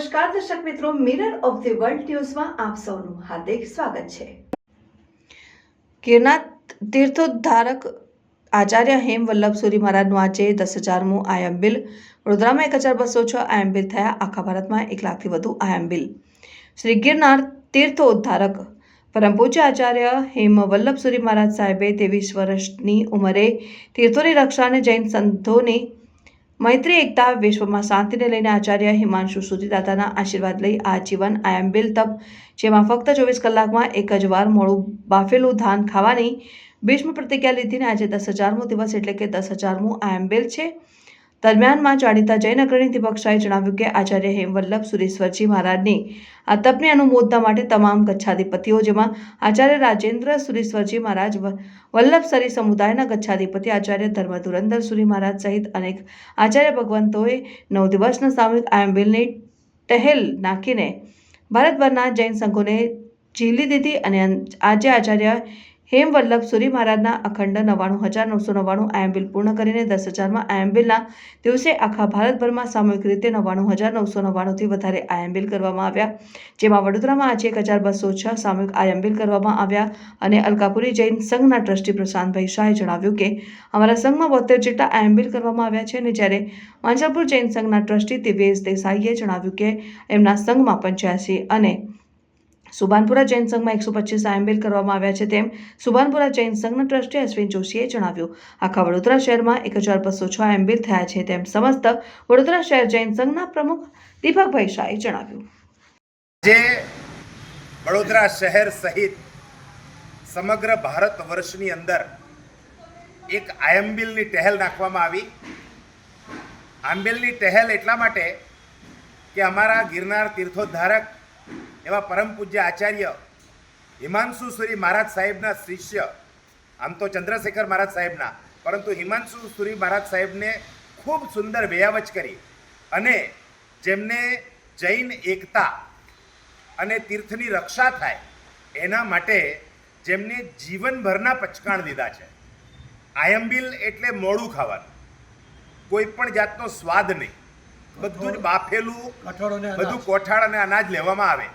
નમસ્કાર, દર્શક મિત્રો મિરર ઓફ ધી વર્લ્ડ ન્યૂઝમાં આપ સૌનું હાર્દિક સ્વાગત છે. ગિરનાથ તીર્થોદ્ધારક આચાર્ય હેમ વલ્લભ સુરી મહારાજનું આજે દસ હજારમું આયમ બિલ, વડોદરામાં એક હજાર બસો છ આયમ બિલ થયા, આખા ભારતમાં એક લાખથી વધુ આયમ બિલ. શ્રી ગિરનાર તીર્થોદ્ધારક પરમ પૂજ્ય આચાર્ય હેમ વલ્લભ સુરી મહારાજ સાહેબે ત્રેવીસ વર્ષની ઉંમરે તીર્થોની રક્ષા અને જૈન સંતોની મૈત્રી, એકતા વિશ્વમાં શાંતિને લઈને આચાર્ય હિમાંશુ સુધીદાતાના આશીર્વાદ લઈ આ આયમ બિલ તપ, જેમાં ફક્ત ચોવીસ કલાકમાં એક જ વાર મોડું બાફેલું ધાન ખાવાની ભીષ્મ પ્રતિજ્ઞા લીધીને આજે દસ હજારમો દિવસ એટલે કે દસ હજારમું આયમ બિલ છે. દરમિયાનમાં જાણીતા જૈન અગ્રણી દીપક જણાવ્યું કે આચાર્ય હેમવલ્લભ સુરેશ્વરજી મહારાજની આ તપને અનુમોદના માટે તમામ ગચ્છાધિપતિઓ જેમાં આચાર્ય રાજેન્દ્ર સુરેશ્વરજી મહારાજ વલ્લભસરી સમુદાયના ગચ્છાધિપતિ આચાર્ય ધર્મ ધુરંધર સુરી મહારાજ સહિત અનેક આચાર્ય ભગવંતોએ નવ દિવસના સામૂહિક આયમ બિલની ટહેલ નાખીને ભારતભરના જૈન સંઘોને ઝીલી દીધી અને, આજે આચાર્ય હેમ વલ્લભ સુરી મહારાજના અખંડ નવ્વાણું, હજાર નવસો નવ્વાણું આયમ પૂર્ણ કરીને દસ હજારમાં આયમ બિલના દિવસે આખા ભારતભરમાં સામૂહિક રીતે નવ્વાણું, હજાર નવસો નવ્વાણુંથી વધારે આયમ બિલ કરવામાં આવ્યા. જેમાં વડોદરામાં આજે એક હજાર બસો છ સામૂહિક આયમ બિલ કરવામાં આવ્યા અને અલકાપુરી જૈન સંઘના ટ્રસ્ટી પ્રશાંતભાઈ શાહે જણાવ્યું કે અમારા સંઘમાં બોતેર જેટલા આયમ બિલ કરવામાં આવ્યા છે અને જ્યારે માંજલપુર જૈન સંઘના ટ્રસ્ટી દિવેશ દેસાઈએ જણાવ્યું કે એમના સંઘમાં પંચ્યાસી અને સુભાનપુરા જૈન સંઘમાં એકસો પચીસ આયંબેલ કરવામાં આવ્યા છે તેમ સુભાનપુરા જૈન સંઘના ટ્રસ્ટી અશ્વિન જોશીએ જણાવ્યું. આખા વડોદરા શહેરમાં એક હજાર બસો છ આયંબેલ થયા છે તેમ સમસ્ત વડોદરા શહેર જૈન સંઘના પ્રમુખ દીપકભાઈ શાહે જણાવ્યું. જે વડોદરા શહેર સહિત સમગ્ર ભારત વર્ષની અંદર એક આયંબિલની ટહેલ નાખવામાં આવી. આંબેલની ટહેલ એટલા માટે કે અમારા ગિરનાર તીર્થોદ્ધારક એવા પરમ પૂજ્ય આચાર્ય હિમાંશુ સુરી મહારાજ સાહેબના શિષ્ય. આમ તો ચંદ્રશેખર મહારાજ સાહેબના. પરંતુ હિમાંશુ સુરી મહારાજ સાહેબને ખૂબ સુંદર વેયાવચ કરી અને જેમને જૈન એકતા અને તીર્થની રક્ષા થાય એના માટે જેમને જીવનભરના પચકાણ દીધા છે. આયંબિલ એટલે મોડું ખાવાનું. કોઈ પણ જાતનો સ્વાદ નહીં. બધું જ બાફેલું બધું કોઠાળ અને અનાજ લેવામાં આવે.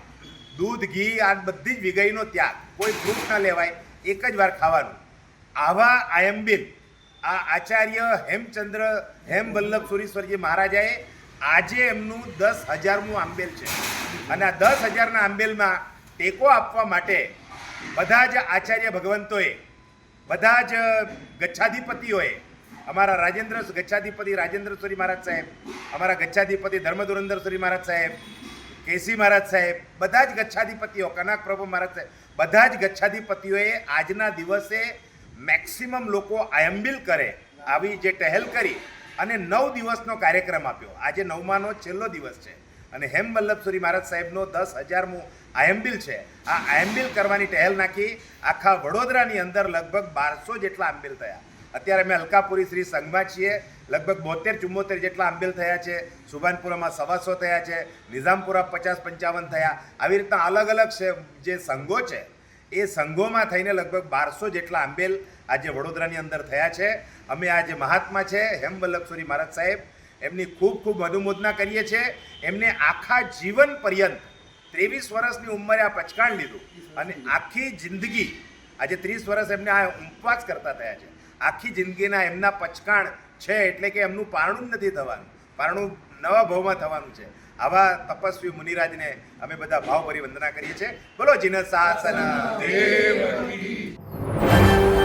દૂધ, ઘી આ બધી જ વિગઈનો ત્યાગ. કોઈ ફ્રૂટ ન લેવાય, એક જ વાર ખાવાનું. આવા આયંબિલ, આ આચાર્ય હેમચંદ્ર હેમ વલ્લભ સુરીશ્વરજી મહારાજાએ આજે એમનું દસ હજારમું આંબેલ છે. અને આ દસ હજારના આંબેલમાં ટેકો આપવા માટે બધા જ આચાર્ય ભગવંતોએ, બધા જ ગચ્છાધિપતિઓએ, અમારા રાજેન્દ્ર ગચ્છાધિપતિ રાજેન્દ્ર સુરી મહારાજ સાહેબ, અમારા ગચ્છાધિપતિ ધર્મધુરંદર સુરી મહારાજ સાહેબ કેસી મહારાજ સાહેબ, બધા જ ગચ્છાધિપતિઓ, કનક પ્રભુ મહારાજ સાહેબ, બધા જ ગચ્છાધિપતિઓએ આજના દિવસે મેક્સિમમ લોકો આયંબિલ કરે આવી જે ટહેલ કરી અને નવ દિવસનો કાર્યક્રમ આપ્યો. આજે નવમાનો છેલ્લો દિવસ છે અને હેમ વલ્લભસુરી મહારાજ સાહેબનો દસ હજારમું આયંબિલ છે. આ આયંબિલ કરવાની ટહેલ નાખી આખા વડોદરાની અંદર લગભગ બારસો જેટલા આંબિલ થયા. અત્યારે અમે અલકાપુરી શ્રી સંઘમાં છીએ. લગભગ બોતેર, ચુમ્મોતેર જેટલા આંબેલ થયા છે. સુભાનપુરામાં સવાસો થયા છે. નિઝામપુરા પચાસ પંચાવન થયા. આવી રીતના અલગ અલગ જે સંઘો છે, એ સંઘોમાં થઈને લગભગ બારસો જેટલા આંબેલ આજે વડોદરાની અંદર થયા છે. અમે આ જે મહાત્મા છે, હેમ વલ્લભસુરી મહારાજ સાહેબ. એમની ખૂબ ખૂબ અનુમોદના કરીએ છીએ એમને આખા જીવન પર્યંત ત્રેવીસ વર્ષની ઉંમરે આ પચકાણ લીધું. અને આખી જિંદગી આજે ત્રીસ વર્ષ એમને આ ઉપવાસ કરતા થયા છે. આખી જિંદગીના એમના પચકાણ છે એટલે કે એમનું પારણું નથી થવાનું. પારણું નવા ભાવમાં થવાનું છે. આવા તપસ્વી મુનિરાજને અમે બધા ભાવભરી વંદના કરીએ છીએ. બોલો જીન સાસન દેવ